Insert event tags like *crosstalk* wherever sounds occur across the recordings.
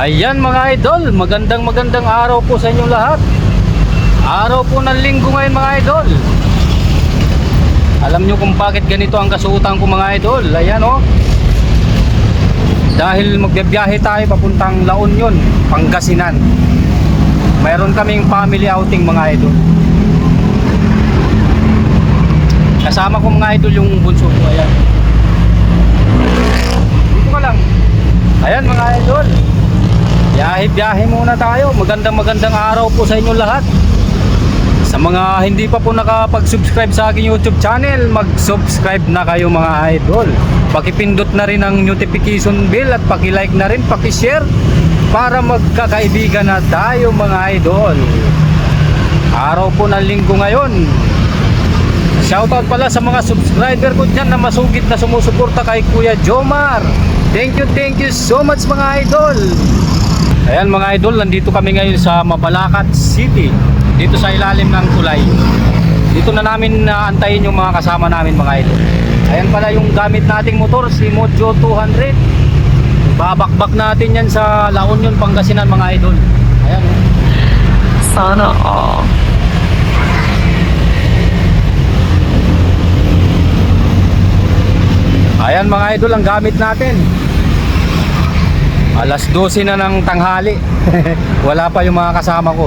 Ayan mga idol, magandang magandang araw po sa inyong lahat. Araw po ng linggo ngayon mga idol. Alam nyo kung bakit ganito ang kasuotan ko mga idol. Ayan oh. Dahil magbibiyahe tayo papuntang La Union, Pangasinan. Mayroon kaming family outing mga idol. Kasama ko mga idol yung bunso ko. Ayan. Dito ka lang. Ayan mga idol. Biyahe-biyahe muna tayo. Magandang magandang araw po sa inyo lahat. Sa mga hindi pa po nakapag-subscribe sa aking YouTube channel, mag-subscribe na kayo mga idol. Pakipindot na rin ang notification bell at paki-like na rin, paki-share para magkakaibigan na tayo mga idol. Araw po ng linggo ngayon. Shoutout pala sa mga subscriber ko dyan na masugid na sumusuporta kay Kuya Jomar. Thank you, thank you so much mga idol. Ayan mga idol, nandito kami ngayon sa Mabalacat City. Dito sa ilalim ng tulay. Dito na namin naantayin yung mga kasama namin mga idol. Ayan pala yung gamit nating motor, si Mojo 200. Babakbak natin yan sa La Union, Pangasinan mga idol. Ayan. oh. Sana all. Ayan mga idol ang gamit natin. Alas 12 na ng tanghali. *laughs* Wala pa yung mga kasama ko.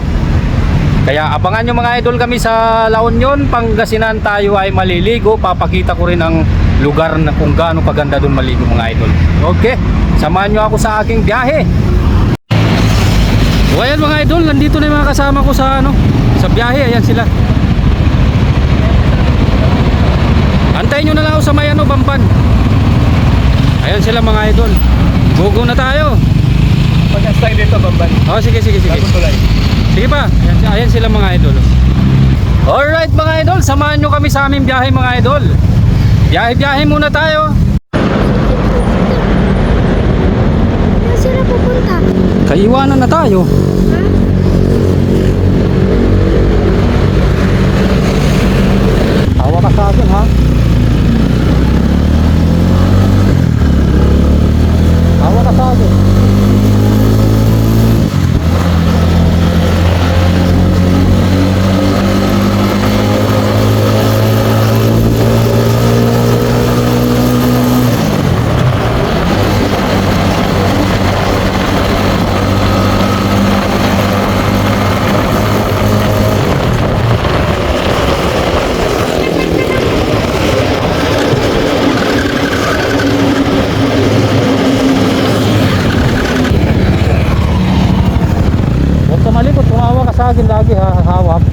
Kaya abangan nyo mga idol kami sa La Union, Pangasinan tayo ay maliligo. Papakita ko rin ang lugar na kung gaano kaganda doon maligo mga idol. Okay, samahan nyo ako sa aking biyahe. So ayan mga idol, nandito na yung mga kasama ko sa ano, sa biyahe. Ayan sila. Antayin nyo na lang ako sa may ano, Bamban. Ayan sila mga idol. Gugo na tayo. Pag-gas tayo dito, Bamban. Oh, sige, sige, sige. Tulay. Sige pa. Ayan, ayan sila mga idol. Alright mga idol, samahan nyo kami sa aming biyahe mga idol. Biyahe-biyahe muna tayo. Saan sila pupunta? Kaiwanan na tayo. Ha? Tawa ka sa akin ha. Tawa ka sa akin. Huwag ka malikot, tumawa ka sa akin lagi ha, hawak.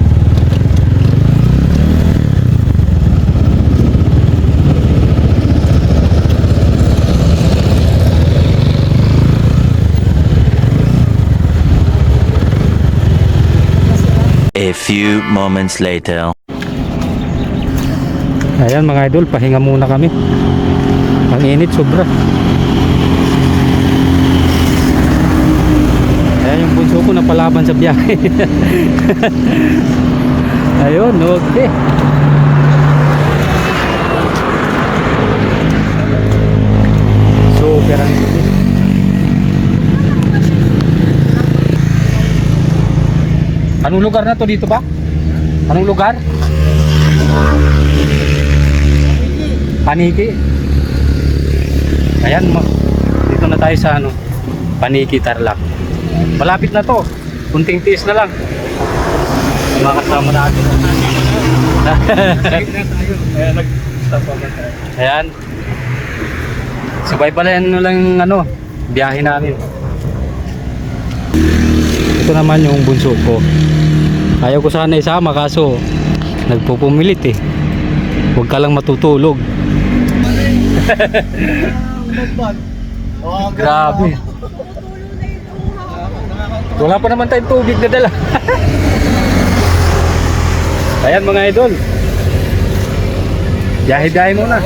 A few moments later. Ayan mga idol, pahinga muna kami. Ang init sobra. Ayan yung bunso ko napalaban sa biyahe. *laughs* Ayun, okay. Super ang Anong lugar na to dito ba? Anong lugar? Paniki. Ayan mo. Dito na tayo sa ano, Paniki Tarlac. Malapit na to. Kunting tiis na lang. Mga kasama natin. Kaya nag-stop ako tayo. Ayan. Sabay pala yan lang ano, biyahe namin. Ito naman yung bunso ko. Ayaw ko sana isama kaso nagpupumilit eh. Huwag ka lang matutulog. *laughs* Grabe. Wala pa naman tayong tubig na dala. *laughs* Ayan mga idol. Biyahe-biyahe muna.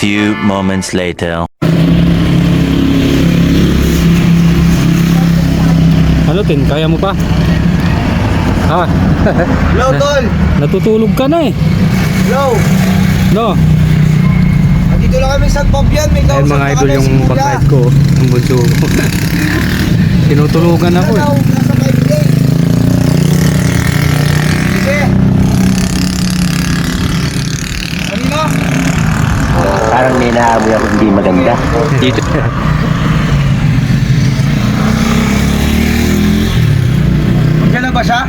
Few moments later. Ano tin? Kaya mo pa? Ah, Hello, Tol! natutulog ka na eh. Hello! No? Andito lang kami sa Bobyan. May Ayun kausap mga na idol yung backlight ko. Ang bunso ko. *laughs* Tinutulugan ako eh. Ano? Nasa 5K. Sige. Kanino? Parang may naamoy ako hindi maganda. Dito. Diyan na ba siya?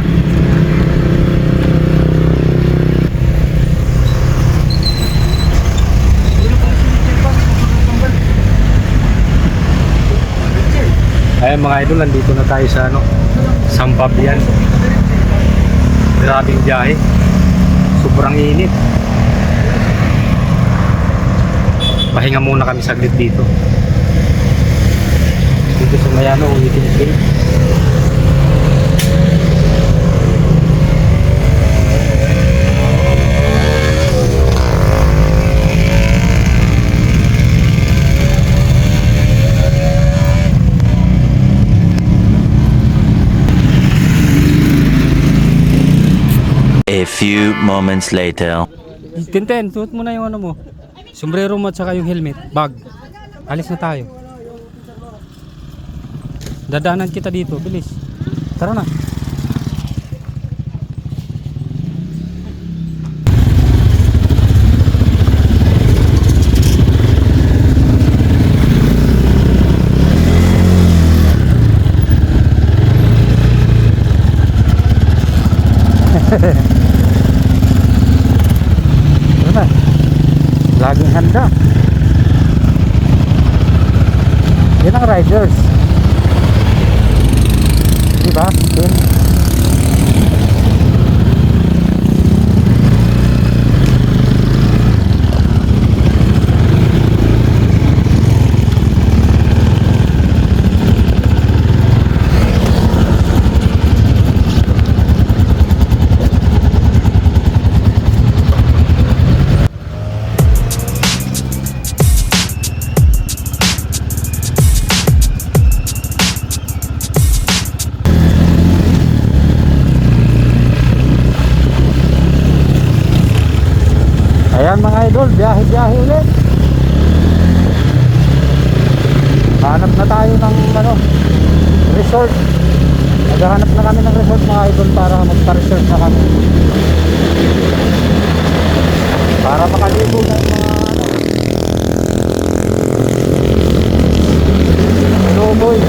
Ayun mga idol, nandito na tayo sa ano, Sampabian. Grabing biyahe. Sobrang init. Pahinga muna kami saglit dito. Dito sa Mayano, ulitin cave. A few moments later. Tinten, suot mo na yung ano mo. Sombrero mo at saka yung helmet. Bag. Alis na tayo. Dadaanan kita dito. Bilis. Tara na. Tara na. Laging handa. Yan ang riders. Diba? Yun. Biyahe-biyahe ulit. Hanap na tayo ng ano, resort. Naghahanap na kami ng resort mga idol para magpa-resort na kami. Para makaligo na yung mga ano. Lumoy.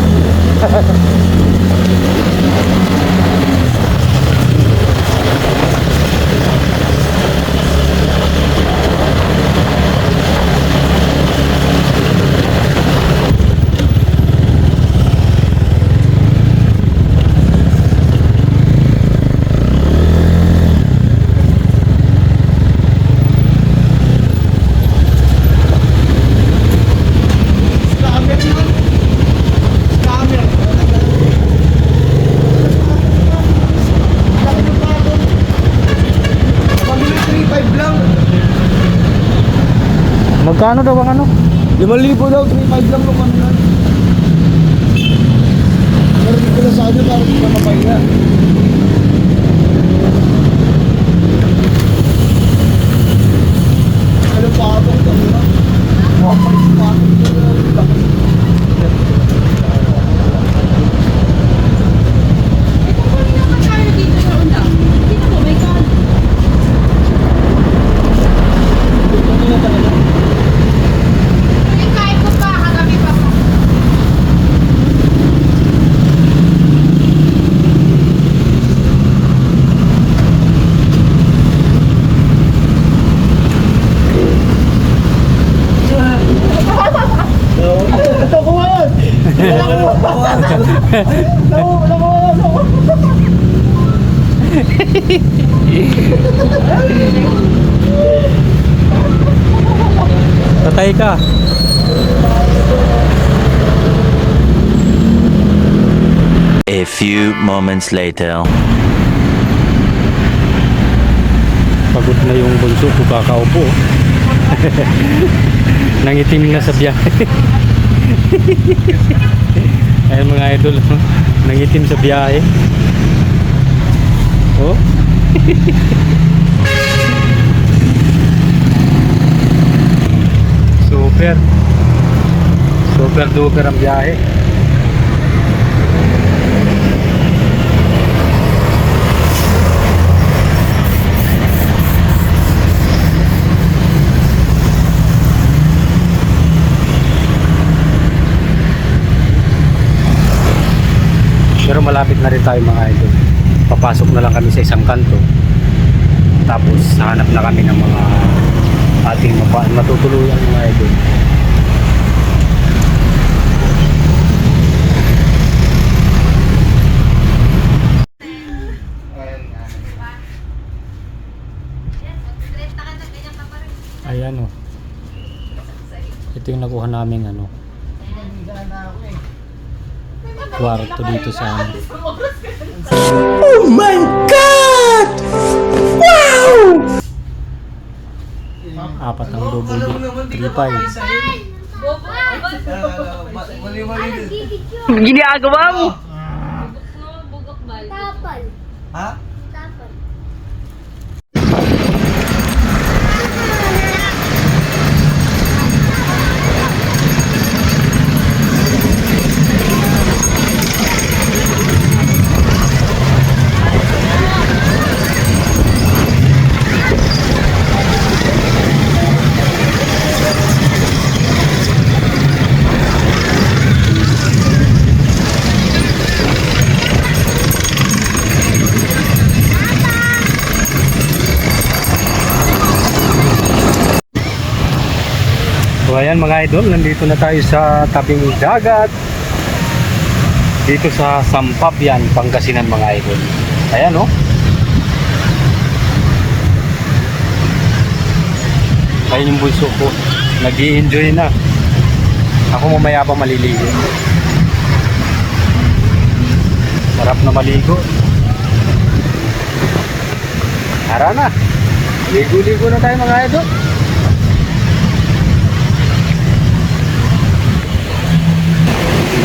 Scammer yun. Scammer. Laki ng bago. Pabili 3.5 lang. Magkano daw ang ano? 5,000 daw, 3.5 lang ano yan. Narinig ko na sa kanya para hindi ka mapahinga. Ano pa ako ito? Makapalit pa ako ito. Ito ko ngayon! Patay ka. A few moments later. Pagod na yung bunso ko kakaupo. *laughs* Nangitim na sa biyahe. *laughs* Ayun mga idol, nangitim sa biyahe. Oh. *laughs* Super. Super duper ang biyahe. Pero malapit na rin tayo mga idol. Papasok na lang kami sa isang kanto. Tapos hanap na kami ng mga ating matutuluyan mga idol. Ayan o. Ito yung nakuha namin ano. Kwarto dito sa ano. Apat ang double D. 3.5. Ginagawa mo! Tapal. Ha? Mga idol, nandito na tayo sa tabing dagat. Dito sa Sampabian, Pangasinan mga idol. Ayan oh. Ayun yung bunso ko. nag enjoy na. Ako mamaya pa maliligo. Sarap na maligo. Tara na. Ligo-ligo na tayo mga idol.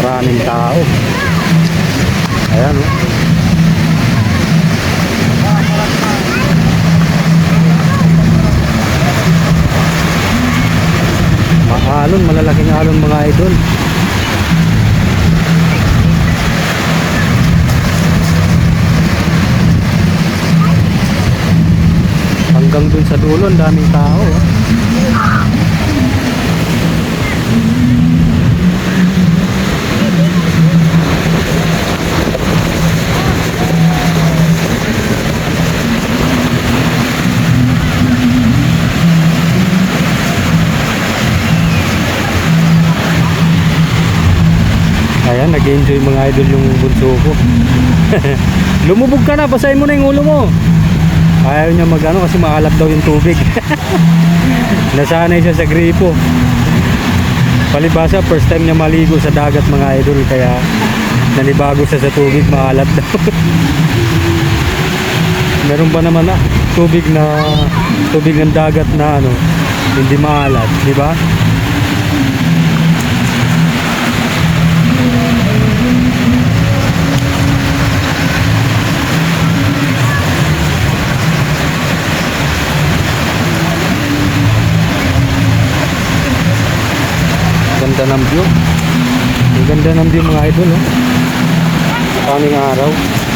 Maraming tao. Ayan oh. alon, malalaking alon mga idol. Hanggang dun sa dulo, daming tao. oh. Ayan, nag-enjoy mga idol yung bunso ko. *laughs* Lumubog ka na, basahin mo na yung ulo mo. Ayaw niya magano kasi maalat daw yung tubig. *laughs* Nasanay siya sa gripo. Palibasa, first time niya maligo sa dagat mga idol kaya nanibago siya sa tubig, maalat daw. *laughs* Meron ba naman na tubig na tubig ng dagat na ano, hindi maalat, di ba? Ganda ng view. Ang ganda ng view mga idol, oh. Kaming araw.